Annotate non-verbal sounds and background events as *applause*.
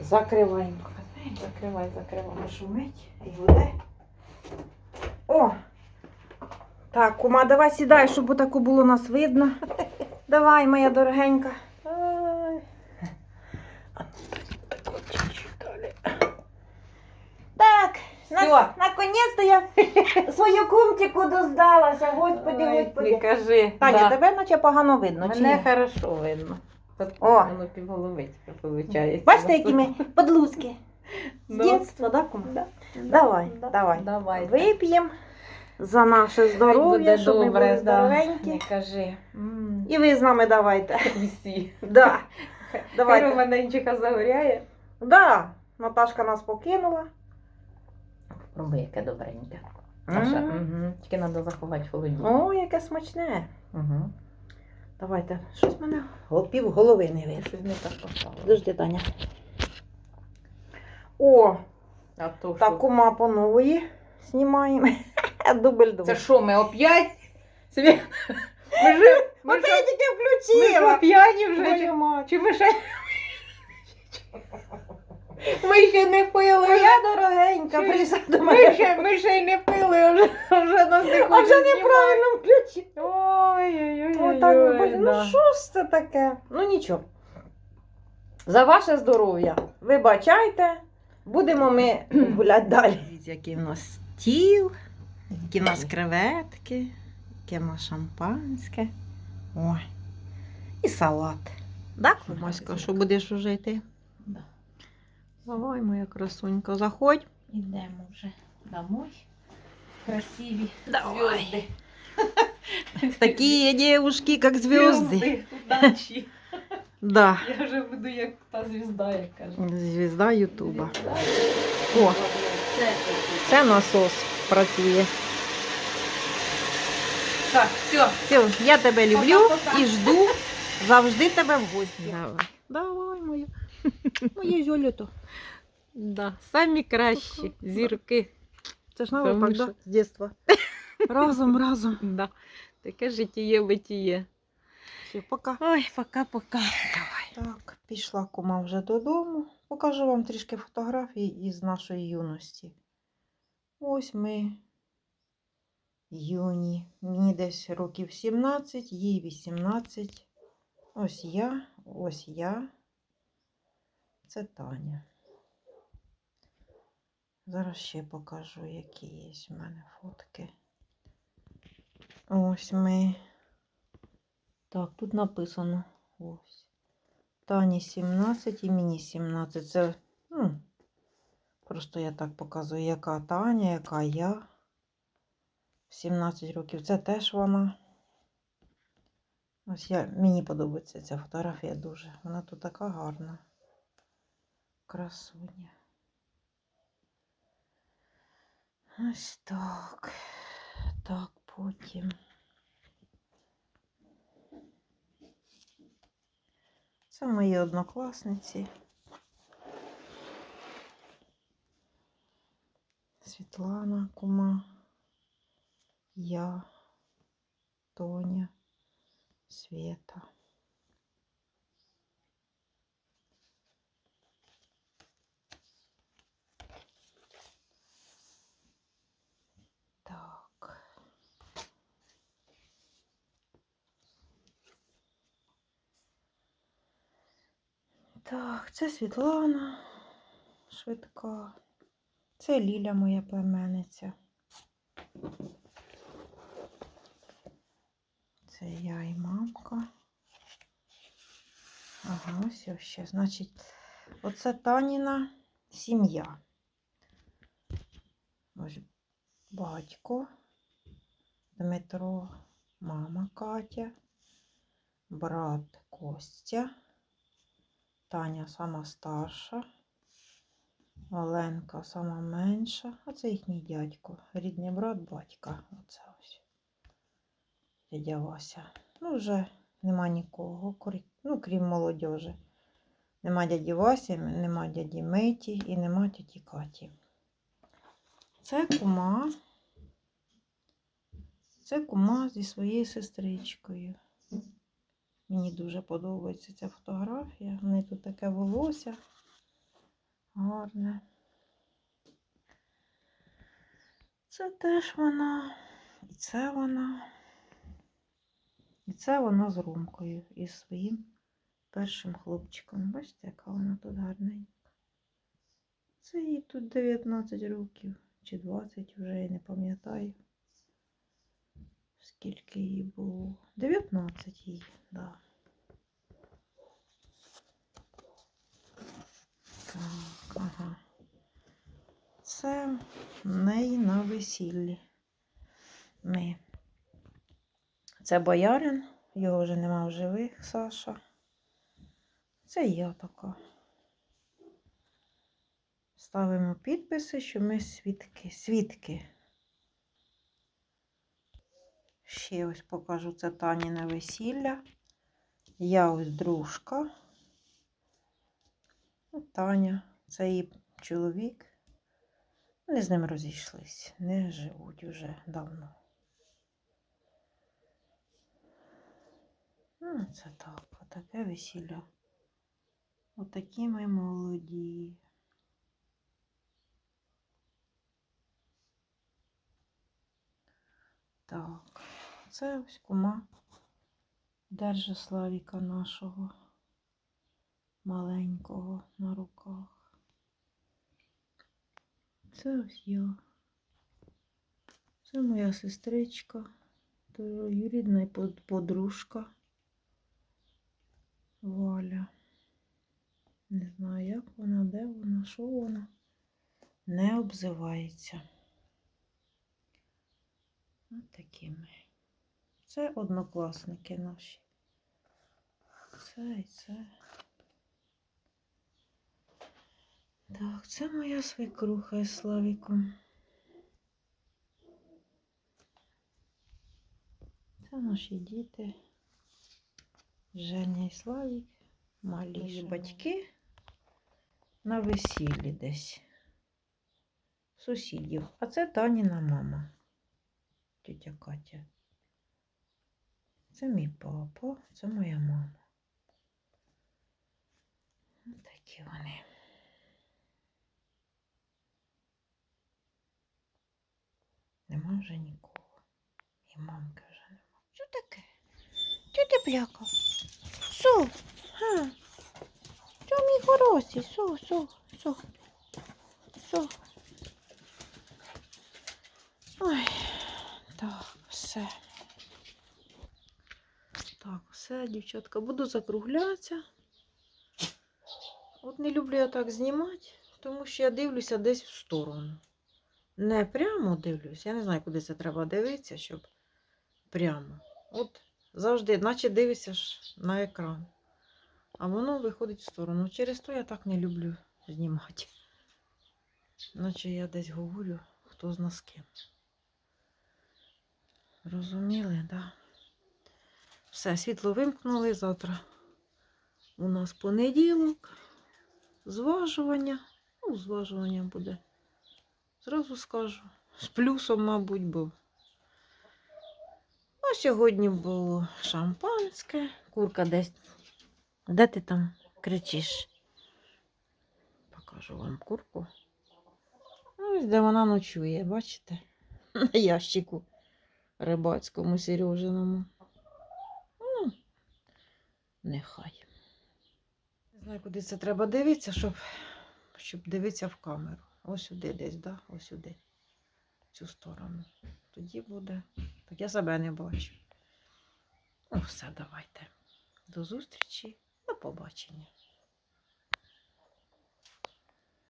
Закриваємо. Закривай, закривай, шумить і буде. О! Так, кума, давай сідай, щоб отаку було нас видно. *laughs* Давай, моя дорогенька. Ай. А ну, так от чуть-чуть далі. Так, Всё. наконець-то я свою кумтику доздалася. Господи, Ой, господи. Не кажи. Таня, да. тебе наче погано видно. чи Мене ні? хорошо видно. Тут О. воно півголовицьке виходить. Бачите, які ми подлузки? З Ну. дитинства, да, кума? Да. Давай, Да. давай. Давай. Вип'ємо за наше Хай здоров'я, буде щоб ми добре, були да. здоровенькі. Не кажи. М. І ви з нами давайте. Всі. Да. Хай Давайте. Романенчика загоряє. Да. Наташка нас покинула. Пробуй, яке добреньке. М. Наша. Тільки треба заховати в холодильник. О, яке смачне. Угу. Давайте. Щось мене пів голови не вийшло. Щось не так поставила. Подожди, Таня. О, А то так що? кума по нової знімаємо. *laughs* Дубль два. Це що, ми оп'ять? Собі... Ми ж, ми ж, я тільки ми ж включила. п'яні вже. Твою Чи, мать. чи ми ще... Ми ще не пили. Моя дорогенька, прийшла до Ми мене. ще, ми ще й не пили, вже, вже нас не А вже неправильно включила. Ой-ой-ой. Отак, ну що ж це таке? Ну нічого. За ваше здоров'я. Вибачайте, будемо ми *clears throat* гуляти далі. Який в нас стіл, які в нас креветки, яке в нас шампанське. Ой. І салат. Так, Маська, що будеш уже йти? Да. Давай, моя красунька, заходь. Ідемо вже домой. Красиві Давай. зв'язки. *laughs* Такі девушки, як звезды. Удачі. Да. Я вже буду як та звізда, як кажуть. Звезда Ютуба. О, О. це насос працює. Так, все. Все, я тебе люблю Пока-пока. і жду завжди тебе в гості. Давай. Давай, моя. Моє золото. Да, самі кращі зірки. Це ж Тому навипак, що- да? З дитинства. *laughs* Разом, разом. Да. Таке життєє битіє. Все, пока. Ой, пока-пока. Так, пішла кума вже додому. Покажу вам трішки фотографій із нашої юності. Ось ми юні. Мені десь років 17, їй 18. Ось я, ось я. Це Таня. Зараз ще покажу, які є в мене фотки. Ось ми. Так, тут написано ось. Тані 17 і мені 17. Це, ну, просто я так показую, яка Таня, яка я. 17 років. Це теж вона. Ось я, мені подобається ця фотографія дуже. Вона тут така гарна. Красуня. Ось так. Так, потім. Це мої однокласниці. Світлана Кума, я, Тоня, Света. Так, це Світлана швидка. Це Ліля, моя племенниця. Це я і мамка. Ага, ось ще. Значить, оце Таніна сім'я. Ось батько, Дмитро, мама Катя, брат Костя. Таня сама старша, Оленка сама менша, а це їхній дядько, рідний брат батька. Оце ось. Дядя Вася. Ну, вже нема нікого, ну, крім молодежі. Нема дяді Васі, нема дяді Миті і нема тіті Каті. Це кума. Це кума зі своєю сестричкою. Мені дуже подобається ця фотографія. В неї тут таке волосся гарне. Це теж вона. І це вона. І це вона з Ромкою і своїм першим хлопчиком. Бачите, яка вона тут гарненька. Це їй тут 19 років чи 20, вже я не пам'ятаю. Скільки їй було? 19 їй, так. Да. Так, ага. Це в неї на весіллі. Ми. Це боярин, його вже нема в живих, Саша. Це я така. Ставимо підписи, що ми свідки. Свідки. Ще ось покажу це Таніне весілля. Я ось дружка. Ну, Таня, це її чоловік. Вони з ним розійшлись, не живуть уже давно. Ну, це так, отаке весілля. Отакі ми молоді. Так, це ось кума держа Славіка нашого маленького на руках. Це ось я. Це моя сестричка, юрідна подружка Валя. Не знаю, як вона, де вона, що вона. Не обзивається. Ось такі ми. Це однокласники наші. Це і це. Так, це моя свекруха із Славіком. Це наші діти. Женя і Славік. Малі батьки на весіллі десь. Сусідів. А це Таніна мама. Тетя Катя. Це мій папа, це моя мама. Такі вони. Нема вже нікого. І мамки вже нема. Що таке? Чого ти плякав? Су, га? Що мій хороший? Су, су, су. Су. Ой, так, все. Все, дівчатка, буду закруглятися. От не люблю я так знімати, тому що я дивлюся десь в сторону. Не прямо дивлюсь. Я не знаю, куди це треба дивитися, щоб прямо. От завжди, наче дивишся ж на екран. А воно виходить в сторону. Через то я так не люблю знімати. Наче я десь говорю, хто з ким. Розуміли, так? Да? Все, світло вимкнули завтра. У нас понеділок. Зважування. Ну, зважування буде. Зразу скажу. З плюсом, мабуть, був. А сьогодні було шампанське. Курка десь. Де ти там кричиш? Покажу вам курку. Ось де вона ночує, бачите? *laughs* На ящику рибацькому Сережиному. Нехай. Не знаю, куди це треба дивитися, щоб, щоб дивитися в камеру. Ось сюди десь, да? Ось сюди. В цю сторону. Тоді буде. Так я себе не бачу. Ну, все, давайте. До зустрічі. До побачення.